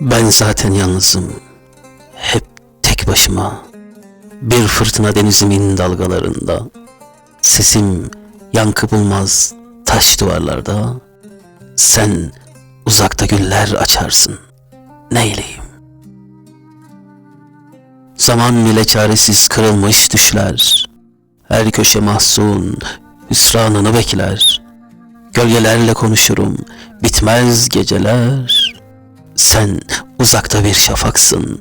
Ben zaten yalnızım. Hep tek başıma. Bir fırtına denizimin dalgalarında. Sesim yankı bulmaz taş duvarlarda. Sen uzakta güller açarsın. Neyleyim? Zaman bile çaresiz kırılmış düşler. Her köşe mahzun, hüsranını bekler. Gölgelerle konuşurum, bitmez geceler. Sen uzakta bir şafaksın,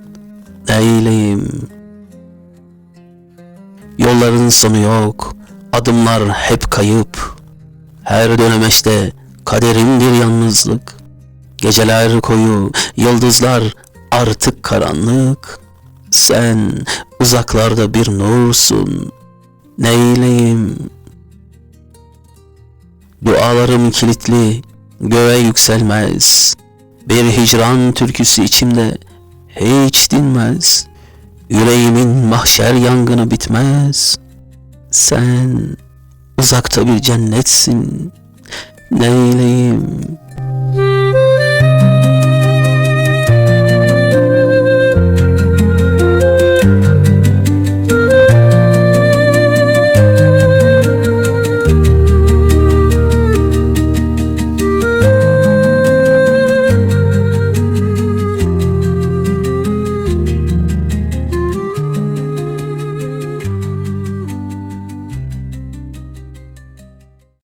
neyleyim? Yolların sonu yok, adımlar hep kayıp. Her dönemeçte kaderim bir yalnızlık. Geceler koyu, yıldızlar artık karanlık. Sen uzaklarda bir nursun, neyleyim? Dualarım kilitli, göğe yükselmez. Bir hicran türküsü içimde hiç dinmez. Yüreğimin mahşer yangını bitmez. Sen uzakta bir cennetsin. Neyleyim?